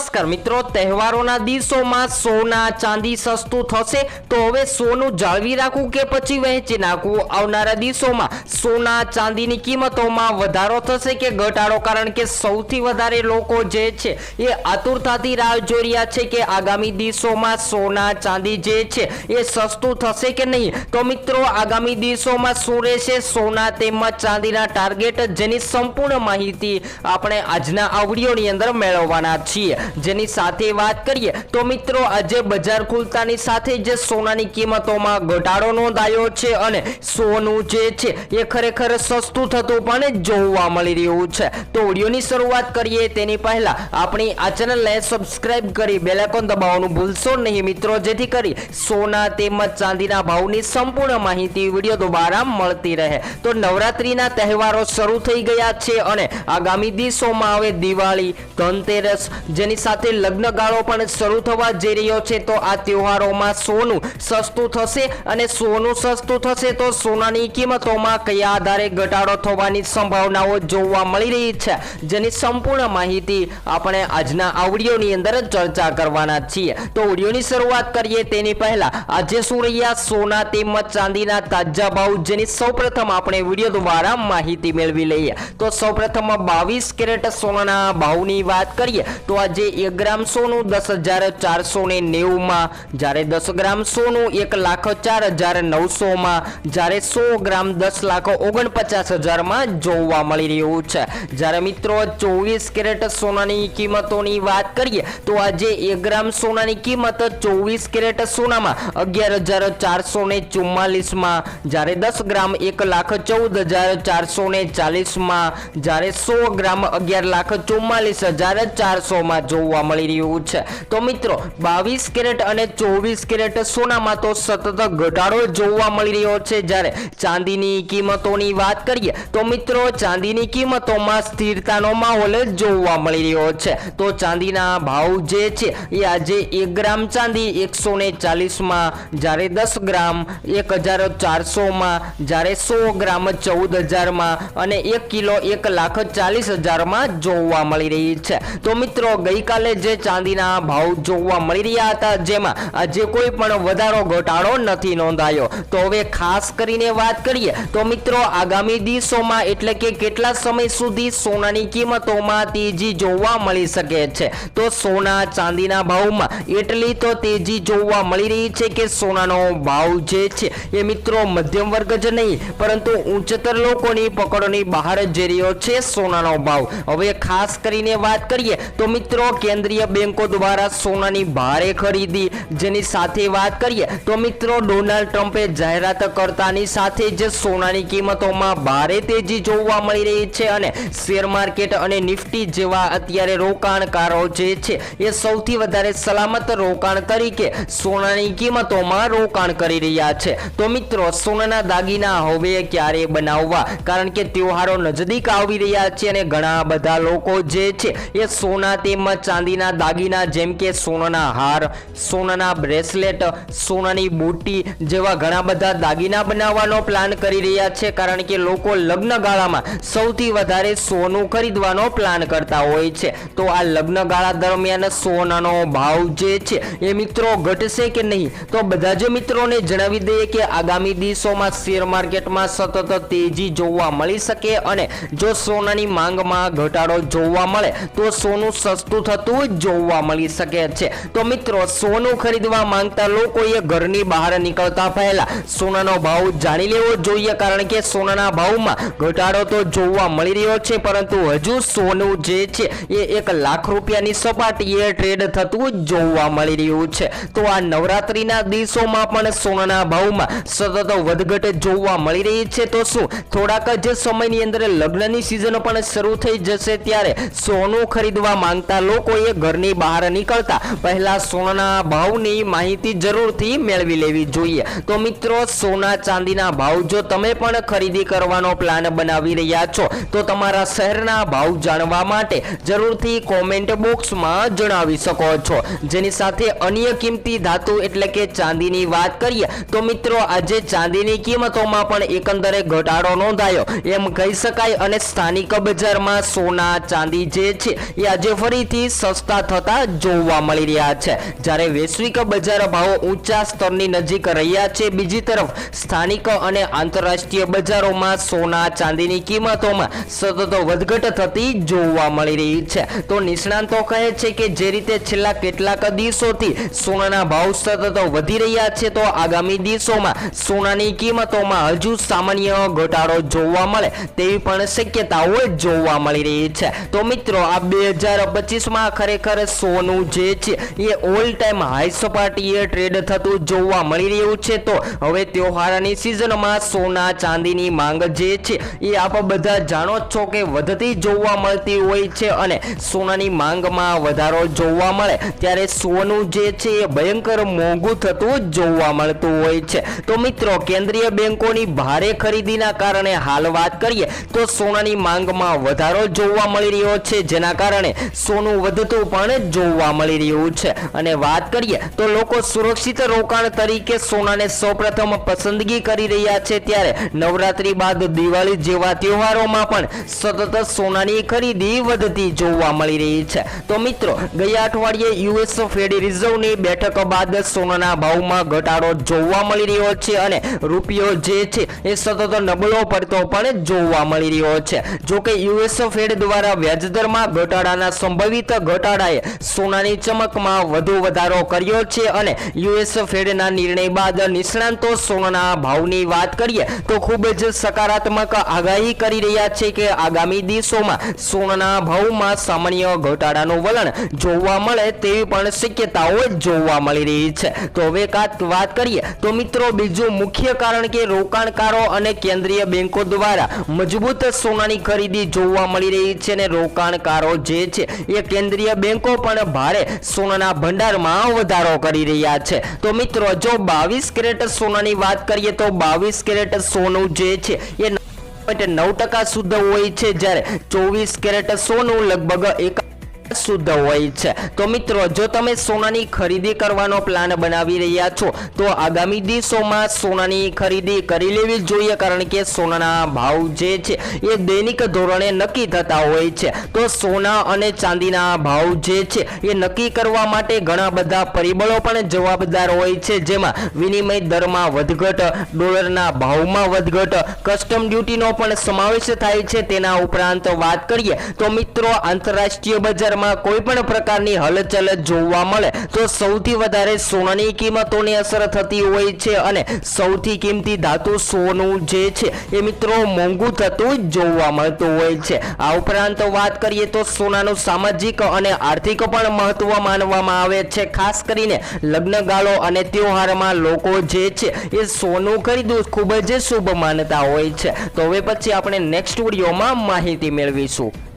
નમસ્કાર મિત્રો, તહેવારોના દિવસોમાં સોના, ચાંદી સસ્તું થશે, તો હવે સોનું જાળવી રાખવું કે પછી વહેંચી નાખવું? આવનારા દિવસોમાં સોના, ચાંદીની કિંમતોમાં વધારો થશે કે ઘટાડો? કારણ કે સૌથી વધારે લોકો જે છે એ આતુરતાથી રાહ જોઈ રહ્યા છે કે આગામી દિવસોમાં સોના, ચાંદી જે છે એ સસ્તું થશે કે નહીં? તો મિત્રો, આગામી દિવસોમાં શું રહેશે? સોના તેમજ ચાંદીના ટાર્ગેટ, જેની સંપૂર્ણ માહિતી આપણે આજના આ વિડીયોની અંદર મેળવવાના છીએ. જેની સાથે વાત કરીએ તો મિત્રો, આજે બજાર ખુલતાની સાથે જે સોનાની કિંમતોમાં ઘટાડો નોંધાયો છે અને સોનું જે છે એ ખરેખર સસ્તું થતું પણ જોવા મળી રહ્યું છે. તો ઓડિયોની શરૂઆત કરીએ તેની પહેલા આપણી આ ચેનલને સબસ્ક્રાઇબ કરી બેલાઇકોન દબાવવાનું ભૂલશો નહીં મિત્રો, જેથી કરી સોના તેમજ ચાંદીના ભાવની સંપૂર્ણ માહિતી વીડિયો દ્વારા મળતી રહે. તો નવરાત્રીના તહેવારો શરૂ થઈ ગયા છે અને આગામી દિવસોમાં આવે દિવાળી, ધનતેરસ, જેની સાથે લગ્ન ગાળો પણ શરૂ થવા જઈ રહ્યો છે, તો આ તહેવારોમાં સોનું સસ્તું થશે અને સોનું સસ્તું થશે તો સોનાની કિંમતોમાં કયા આધારે ઘટાડો થવાની સંભાવનાઓ જોવા મળી રહી છે, જેની સંપૂર્ણ માહિતી આપણે આજના આ અંદર ચર્ચા કરવાના છીએ. તો વિડીયોની શરૂઆત કરીએ તેની પહેલા, આજે શું રહ્યા સોના તેમજ ચાંદીના તાજા ભાવ જેની સૌપ્રથમ આપણે વીડિયો દ્વારા માહિતી મેળવી લઈએ. તો સૌપ્રથમ બાવીસ કેરેટ સોનાના ભાવની વાત કરીએ, તો આજે એક ગ્રામ સોનું દસ હજાર ચારસો ને નેવુંમાં, જ્યારે દસ ગ્રામ સોનું એક લાખ ચાર હજાર નવસોમાં, જ્યારે સો ગ્રામ દસ લાખ ઓગણપચાસ હજારમાં જોવા મળી રહ્યું છે. જ્યારે મિત્રો ચોવીસ કેરેટ સોનાની કિંમતોની વાત કરીએ, તો આજે એક ગ્રામ સોનાની કિંમત ચોવીસ કેરેટ સોનામાં અગિયાર હજાર ચારસો ને ચુમ્માલીસમાં, જ્યારે દસ ગ્રામ એક લાખ ચૌદ હજાર ચારસો ને ચાલીસમાં, જ્યારે સો ગ્રામ અગિયાર લાખ ચુમ્માલીસ હજાર ચારસોમાં જોવા મળી રહ્યું છે. તો મિત્રો, બાવીસ કેરેટ અને ચોવીસ કેરેટ સોનામાં તો સતત ઘટાડો જોવા મળી રહ્યો છે. જ્યારે ચાંદીની કિંમતોની વાત કરીએ, તો મિત્રો, ચાંદીની કિંમતોમાં સ્થિરતાનો માહોલ જોવા મળી રહ્યો છે. તો ચાંદીના ભાવ જે છે, એ આજે એક ગ્રામ ચાંદી એકસો ને ચાલીસમાં, જ્યારે દસ ગ્રામ એક હજાર ચારસોમાં, જ્યારે સો ગ્રામ ચૌદ હજારમાં અને એક કિલો એક લાખ ચાલીસ હજારમાં જોવા મળી રહી છે. તો મિત્રો ગઈકાલે જે ચાંદીના ભાવ જોવા મળી રહ્યા હતા, જેમાં આજે કોઈ પણ વધારો, ઘટાડો નથી નોંધાયો. તો હવે ખાસ કરીને વાત કરીએ, તો મિત્રો આગામી દિવસોમાં એટલે કે કેટલા સમય સુધી સોનાની કિંમતોમાં તેજી જોવા મળી શકે છે? તો સોના ચાંદીના ભાવમાં એટલી તો તેજી જોવા મળી રહી છે કે સોનાનો ભાવ જે છે, એ મિત્રો મધ્યમ વર્ગ જ નહીં, પરંતુ ઉચ્ચતર લોકોની પકડની બહાર જઈ રહ્યો છે સોનાનો ભાવ. હવે ખાસ કરીને વાત કરીએ, તો મિત્રો કેન્દ્રીય બેંકો દ્વારા સોનાની ભારે ખરીદી. જેની સાથે વાત કરીએ તો મિત્રો, ડોનાલ્ડ ટ્રમ્પે જાહેરાત કરતાની સાથે જ સોનાની કિંમતોમાં ભારે તેજી જોવા મળી રહી છે અને શેર માર્કેટ અને નિફ્ટી જેવા અત્યારે રોકાણકારો જે છે, એ સૌથી વધારે સલામત રોકાણ તરીકે સોનાની કિંમતોમાં રોકાણ કરી રહ્યા છે. તો મિત્રો, સોનાના દાગીના હવે ક્યારે બનાવવા? કારણ કે તહેવારો નજદીક આવી રહ્યા છે અને ઘણા બધા લોકો જે છે, એ સોના તેમજ ચાંદીના દાગીના જેમ કે સોનાના હાર, સોનાના બ્રેસલેટ, સોનાની બુટ્ટી જેવા ઘણા બધા દાગીના બનાવવાનો પ્લાન કરી રહ્યા છે. કારણ કે લોકો લગ્નગાળામાં સૌથી વધારે સોનું ખરીદવાનો પ્લાન કરતા હોય છે. તો આ લગ્નગાળા દરમિયાન સોનાનો ભાવ જે છે એ મિત્રો ઘટશે કે નહીં? તો બધા જ મિત્રોને જણાવી દઈએ કે આગામી દિવસોમાં શેર માર્કેટમાં સતત તેજી જોવા મળી શકે અને જો સોનાની માંગમાં ઘટાડો જોવા મળે, તો સોનું સસ્તું થતું જોવા મળી શકે છે. તો મિત્રો, સોનું ખરીદવા માંગતા લોકોએ ઘરની બહાર નીકળતા પહેલા સોનાનો ભાવ જાણી લેવો જોઈએ, કારણ કે સોનાના ભાવમાં ઘટાડો તો જોવા મળી રહ્યો છે, પરંતુ હજુ સોનું જે છે એ એક લાખ રૂપિયાની સપાટીએ ટ્રેડ થતું જોવા મળી રહ્યું છે. તો આ નવરાત્રિના દિવસોમાં પણ સોનાના ભાવમાં સતત વધઘટ જોવા મળી રહી છે. તો શું, થોડાક જ સમયની અંદર લગ્નની સિઝન પણ શરૂ થઈ જશે ત્યારે સોનું ખરીદવા માંગતા લોકોએ ઘરની બહાર નીકળતા પહેલા સોનાના ભાવની માહિતી જરૂરથી મેળવી લેવી જોઈએ. તો મિત્રો, સોના ચાંદીના ભાવ જો તમે પણ ખરીદી કરવાનો પ્લાન બનાવી રહ્યા છો, તો તમારા શહેરના ભાવ જાણવા માટે જરૂરથી કોમેન્ટ બોક્સમાં જણાવી શકો છો. જેની સાથે અન્ય કિંમતી ધાતુ એટલે કે ચાંદીની વાત કરીએ, તો મિત્રો, આજે ચાંદીની કિંમતોમાં પણ એકંદરે ઘટાડો નોંધાયો. એમ કહી શકાય અને સ્થાનિક બજારમાં સોના ચાંદી જે છે, એ આજે ફરીથી ખરીદી સસ્તા થતા જોવા મળી રહ્યા છે. જ્યારે વૈશ્વિક બજાર ભાવો ઊંચા સ્તરની નજીક રહ્યા છે, બીજી તરફ સ્થાનિક અને આંતરરાષ્ટ્રીય બજારોમાં સોના ચાંદીની કિંમતોમાં સતત વધઘટ થતી જોવા મળી રહી છે. તો નિષ્ણાંતો કહે છે કે જે રીતે છેલ્લા કેટલાક દિવસોથી સોનાના ભાવ સતત વધી રહ્યા છે, તો આગામી દિવસોમાં સોનાની કિંમતોમાં હજુ સામાન્ય ઘટાડો જોવા મળે તેવી પણ શક્યતાઓ જોવા મળી રહી છે. તો મિત્રો, આ બે હજાર પચીસમાં ખરેખર સોનું જે છે, એ ઓલ ટાઈમ હાઈ સપાટીએ ટ્રેડ થતું જોવા મળી રહ્યું છે. તો હવે તહેવારની સિઝનમાં સોના ચાંદીની માંગ જે છે, એ આપ બધા જાણો જ છો કે વધતી જોવા મળતી હોય છે અને સોનાની માંગમાં વધારો જોવા મળે. ત્યારે સોનું જે છે, એ ભયંકર મોંઘું થતું જોવા મળતું હોય છે. તો મિત્રો, કેન્દ્રીય બેંકોની ભારે ખરીદીના કારણે હાલ વાત કરીએ, તો સોનાની માંગમાં વધારો જોવા મળી રહ્યો છે. જેના કારણે સોનું વધતું પણ જોવા મળી રહ્યું છે. અને વાત કરીએ તો લોકો સુરક્ષિત રોકાણ તરીકે સોનાને સૌપ્રથમ પસંદગી કરી રહ્યા છે ત્યારે નવરાત્રી બાદ દિવાળી જેવા તહેવારોમાં પણ સતત સોનાની ખરીદી વધતી જોવા મળી રહી છે. તો મિત્રો ગયા અઠવાડિયે યુએસ ફેડ રિઝર્વની બેઠક બાદ સોનાના ભાવમાં ઘટાડો જોવા મળી રહ્યો છે અને રૂપિયો જે છે એ સતત નબળો પડતો પણ જોવા મળી રહ્યો છે. જોકે યુએસ ફેડ દ્વારા વ્યાજદરમાં ઘટાડાના સંભવિત ઘટાડાએ સોનાની ચમકમાં વધુ વધારો કર્યો છે અને યુએસ ફેડના નિર્ણય બાદ નિષ્ણાંતો સોનાના ભાવની વાત કરીએ તો ખૂબ જ સકારાત્મક આગાહી કરી રહ્યા છે કે આગામી દિવસોમાં સોનાના ભાવમાં સામાન્ય ઘટાડાનું વલણ જોવા મળે તેવી પણ શક્યતાઓ જોવા મળી રહી છે. તો હવે વાત કરીએ તો મિત્રો બીજું મુખ્ય કારણ કે રોકાણકારો અને કેન્દ્રીય બેંકો દ્વારા મજબૂત સોનાની ખરીદી જોવા મળી રહી છે અને રોકાણકારો જે છે એ કેન્દ્રીય બેંકો પણ ભારે સોનાના ભંડારમાં વધારો કરી રહ્યા છે. તો મિત્રો, જો બાવીસ કેરેટ સોનાની વાત કરીએ તો બાવીસ કેરેટ સોનું જે છે એ નવ ટકા શુદ્ધ હોય છે. જ્યારે ચોવીસ કેરેટ સોનું લગભગ એક શુદ્ધ હોય છે. તો મિત્રો, જો તમે સોનાની ખરીદી કરવાનો પ્લાન બનાવી રહ્યા છો, તો આગામી દિવસોમાં સોનાની ખરીદી કરી લેવી જોઈએ, કારણ કે સોનાના ભાવ જે છે, એ દૈનિક ધોરણે નક્કી થતા હોય છે. તો સોના અને ચાંદીના ભાવ જે છે, એ નક્કી કરવા માટે ઘણા બધા પરિબળો પણ જવાબદાર હોય છે. જેમાં વિનિમય દરમાં વધઘટ, ડોલરના ભાવમાં વધઘટ કસ્ટમ ડ્યુટીનો પણ સમાવેશ થાય છે. તેના ઉપરાંત વાત કરીએ, તો મિત્રો, આંતરરાષ્ટ્રીય બજારમાં કોઈ પણ પ્રકારની હલચલ જોવા મળે, તો સૌથી વધારે સોનાની કિંમતોની અસર થતી હોય છે અને સૌથી કિંમતી ધાતુ સોનું જે છે એ મિત્રો મોંઘું થતું જોવા મળતું હોય છે. આ ઉપરાંત વાત કરીએ તો સોનાનું સામાજિક અને આર્થિક પણ મહત્વ માનવામાં આવે છે. ખાસ કરીને લગ્નગાળો અને ત્યોહારમાં લોકો જે છે એ સોનું ખરીદવું ખૂબ જ શુભ માનતા હોય છે. તો હવે પછી આપણે નેક્સ્ટ વિડીયોમાં માહિતી મેળવીશું.